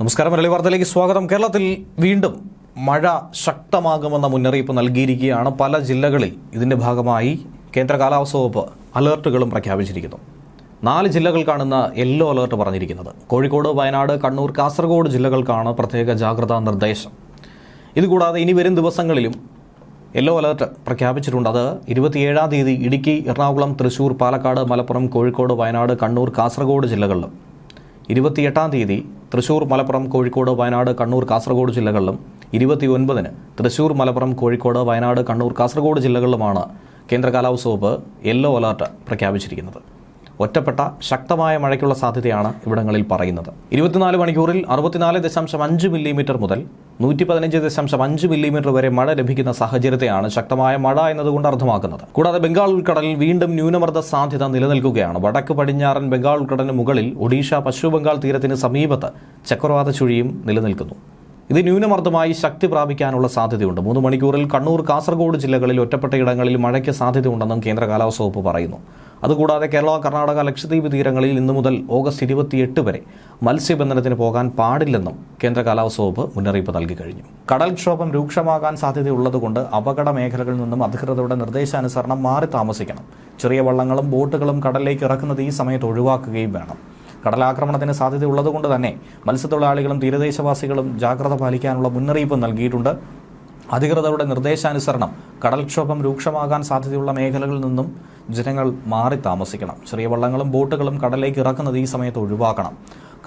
നമസ്കാരം മലയാളി വാർത്തയിലേക്ക് സ്വാഗതം. കേരളത്തിൽ വീണ്ടും മഴ ശക്തമാകുമെന്ന മുന്നറിയിപ്പ് നൽകിയിരിക്കുകയാണ് പല ജില്ലകളിൽ. ഇതിന്റെ ഭാഗമായി കേന്ദ്ര കാലാവസ്ഥ വകുപ്പ് അലേർട്ടുകളും പ്രഖ്യാപിച്ചിരിക്കുന്നു. നാല് ജില്ലകൾക്കാണ് ഇന്ന് യെല്ലോ അലേർട്ട് പറഞ്ഞിരിക്കുന്നത്. കോഴിക്കോട് വയനാട് കണ്ണൂർ കാസർഗോഡ് ജില്ലകൾക്കാണ് പ്രത്യേക ജാഗ്രതാ നിർദ്ദേശം. ഇതുകൂടാതെ ഇനി വരും ദിവസങ്ങളിലും യെല്ലോ അലേർട്ട് പ്രഖ്യാപിച്ചിട്ടുണ്ട്. അത് ഇരുപത്തിയേഴാം തീയതി ഇടുക്കി എറണാകുളം തൃശൂർ പാലക്കാട് മലപ്പുറം കോഴിക്കോട് വയനാട് കണ്ണൂർ കാസർഗോഡ് ജില്ലകളിലും. ഇരുപത്തിയെട്ടാം തീയതി തൃശൂർ മലപ്പുറം കോഴിക്കോട് വയനാട് കണ്ണൂർ കാസർഗോഡ് ജില്ലകളിലും ഇരുപത്തിയൊൻപതിന് തൃശൂർ മലപ്പുറം കോഴിക്കോട് വയനാട് കണ്ണൂർ കാസർഗോഡ് ജില്ലകളിലുമാണ് കേന്ദ്ര കാലാവസ്ഥ വകുപ്പ് യെല്ലോ അലർട്ട് പ്രഖ്യാപിച്ചിരിക്കുന്നത്. ഒറ്റപ്പെട്ട ശക്തമായ മഴയ്ക്കുള്ള സാധ്യതയാണ് ഇവിടങ്ങളിൽ പറയുന്നത്. ഇരുപത്തിനാല് മണിക്കൂറിൽ അറുപത്തിനാല് ദശാംശം അഞ്ച് മില്ലിമീറ്റർ മുതൽ നൂറ്റി പതിനഞ്ച് ദശാംശം അഞ്ച് മില്ലിമീറ്റർ വരെ മഴ ലഭിക്കുന്ന സാഹചര്യത്തെയാണ് ശക്തമായ മഴ എന്നതുകൊണ്ട് അർത്ഥമാക്കുന്നത്. കൂടാതെ ബംഗാൾ ഉൾക്കടലിൽ വീണ്ടും ന്യൂനമർദ്ദ സാധ്യത നിലനിൽക്കുകയാണ്. വടക്ക് പടിഞ്ഞാറൻ ബംഗാൾ ഉൾക്കടലിന് മുകളിൽ ഒഡീഷ പശ്ചിമ ബംഗാൾ തീരത്തിന് സമീപത്ത് ചക്രവാത ചുഴിയും നിലനിൽക്കുന്നു. ഇത് ന്യൂനമർദ്ദമായി ശക്തി പ്രാപിക്കാനുള്ള സാധ്യതയുണ്ട്. മൂന്ന് മണിക്കൂറിൽ കണ്ണൂർ കാസർഗോഡ് ജില്ലകളിൽ ഒറ്റപ്പെട്ട ഇടങ്ങളിൽ മഴയ്ക്ക് സാധ്യതയുണ്ടെന്നും കേന്ദ്ര കാലാവസ്ഥ വകുപ്പ് പറയുന്നു. അതുകൂടാതെ കേരള കർണാടക ലക്ഷദ്വീപ് തീരങ്ങളിൽ ഇന്നു മുതൽ ഓഗസ്റ്റ് ഇരുപത്തിയെട്ട് വരെ മത്സ്യബന്ധനത്തിന് പോകാൻ പാടില്ലെന്നും കേന്ദ്ര കാലാവസ്ഥ വകുപ്പ് മുന്നറിയിപ്പ് നൽകി കഴിഞ്ഞു. കടൽക്ഷോഭം രൂക്ഷമാകാൻ സാധ്യതയുള്ളതുകൊണ്ട് അപകട മേഖലകളിൽ നിന്നും അധികൃതരുടെ നിർദ്ദേശാനുസരണം മാറി താമസിക്കണം. ചെറിയ വള്ളങ്ങളും ബോട്ടുകളും കടലിലേക്ക് ഇറക്കുന്നത് ഈ സമയത്ത് ഒഴിവാക്കുകയും വേണം. കടലാക്രമണത്തിന് സാധ്യതയുള്ളതുകൊണ്ട് തന്നെ മത്സ്യത്തൊഴിലാളികളും തീരദേശവാസികളും ജാഗ്രത പാലിക്കാനുള്ള മുന്നറിയിപ്പ് നൽകിയിട്ടുണ്ട്. അധികൃതരുടെ നിർദ്ദേശാനുസരണം കടൽക്ഷോഭം രൂക്ഷമാകാൻ സാധ്യതയുള്ള മേഖലകളിൽ നിന്നും ജനങ്ങൾ മാറി താമസിക്കണം. ചെറിയ വള്ളങ്ങളും ബോട്ടുകളും കടലിലേക്ക് ഇറക്കുന്നത് ഈ സമയത്ത് ഒഴിവാക്കണം.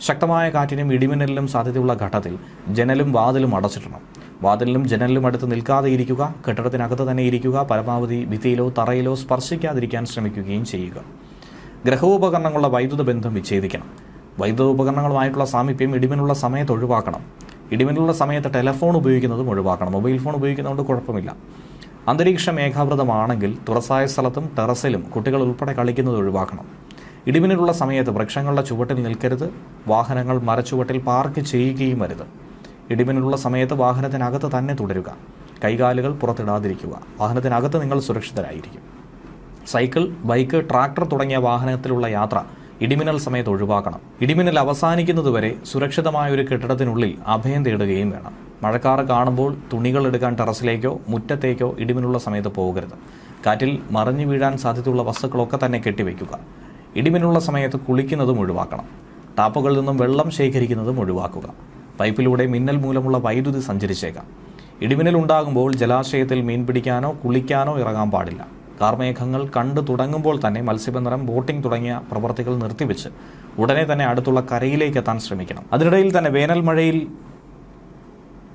ശക്തമായ കാറ്റിനും ഇടിമിന്നലിനും സാധ്യതയുള്ള ഘട്ടത്തിൽ ജനലും വാതിലും അടച്ചിടണം. വാതിലിനും ജനലിലും അടുത്ത് നിൽക്കാതെ ഇരിക്കുക കെട്ടിടത്തിനകത്ത് തന്നെ ഇരിക്കുക പരമാവധി ഭിത്തിയിലോ തറയിലോ സ്പർശിക്കാതിരിക്കാൻ ശ്രമിക്കുകയും ചെയ്യുക. ഗ്രഹോപകരണങ്ങളുടെ വൈദ്യുത ബന്ധം വിച്ഛേദിക്കണം. വൈദ്യുത ഉപകരണങ്ങളുമായിട്ടുള്ള സാമീപ്യം ഇടിമിനുള്ള സമയത്ത് ഒഴിവാക്കണം. ഇടിമിനുള്ള സമയത്ത് ടെലഫോൺ ഉപയോഗിക്കുന്നതും ഒഴിവാക്കണം. മൊബൈൽ ഫോൺ ഉപയോഗിക്കുന്നതുകൊണ്ട് കുഴപ്പമില്ല. അന്തരീക്ഷം മേഘാവൃതമാണെങ്കിൽ തുറസായ സ്ഥലത്തും ടെറസിലും കുട്ടികൾ ഉൾപ്പെടെ കളിക്കുന്നത് ഒഴിവാക്കണം. ഇടിമിന്നലുള്ള സമയത്ത് വൃക്ഷങ്ങളുടെ ചുവട്ടിൽ നിൽക്കരുത് വാഹനങ്ങൾ മരച്ചുവട്ടിൽ പാർക്ക് ചെയ്യുകയും അരുത്. ഇടിമിന്നലുള്ള സമയത്ത് വാഹനത്തിനകത്ത് തന്നെ തുടരുക. കൈകാലുകൾ പുറത്തിടാതിരിക്കുക. വാഹനത്തിനകത്ത് നിങ്ങൾ സുരക്ഷിതരായിരിക്കും. സൈക്കിൾ ബൈക്ക് ട്രാക്ടർ തുടങ്ങിയ വാഹനത്തിലുള്ള യാത്ര ഇടിമിന്നൽ സമയത്ത് ഒഴിവാക്കണം. ഇടിമിന്നൽ അവസാനിക്കുന്നതുവരെ സുരക്ഷിതമായ ഒരു കെട്ടിടത്തിനുള്ളിൽ അഭയം തേടുകയും വേണം. മഴക്കാറ് കാണുമ്പോൾ തുണികൾ എടുക്കാൻ ടെറസിലേക്കോ മുറ്റത്തേക്കോ ഇടിമിന്നുള്ള സമയത്ത് പോകരുത്. കാറ്റിൽ മറിഞ്ഞു വീഴാൻ സാധ്യതയുള്ള വസ്തുക്കളൊക്കെ തന്നെ കെട്ടിവെക്കുക ഇടിമിന്നുള്ള സമയത്ത് കുളിക്കുന്നതും ഒഴിവാക്കണം. ടാപ്പുകളിൽ നിന്നും വെള്ളം ശേഖരിക്കുന്നതും ഒഴിവാക്കുക. പൈപ്പിലൂടെ മിന്നൽ മൂലമുള്ള വൈദ്യുതി സഞ്ചരിച്ചേക്കാം. ഇടിമിന്നൽ ഉണ്ടാകുമ്പോൾ ജലാശയത്തിൽ മീൻ പിടിക്കാനോ കുളിക്കാനോ ഇറങ്ങാൻ പാടില്ല. കാർമേഘങ്ങൾ കണ്ടു തുടങ്ങുമ്പോൾ തന്നെ മത്സ്യബന്ധനം ബോട്ടിംഗ് തുടങ്ങിയ പ്രവർത്തികൾ നിർത്തിവെച്ച് ഉടനെ തന്നെ അടുത്തുള്ള കരയിലേക്ക് എത്താൻ ശ്രമിക്കണം. അതിനിടയിൽ തന്നെ വേനൽ മഴയിൽ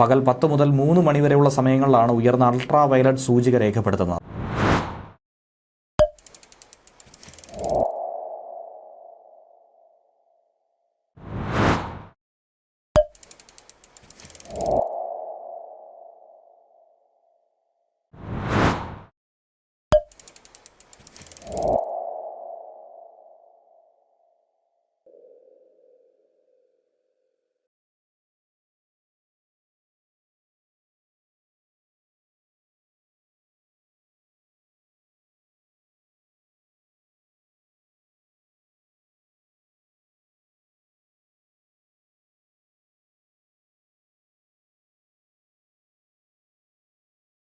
പകൽ പത്ത് മുതൽ മൂന്ന് മണിവരെയുള്ള സമയങ്ങളിലാണ് ഉയർന്ന അൾട്രാ വയലറ്റ് സൂചിക രേഖപ്പെടുത്തുന്നത്.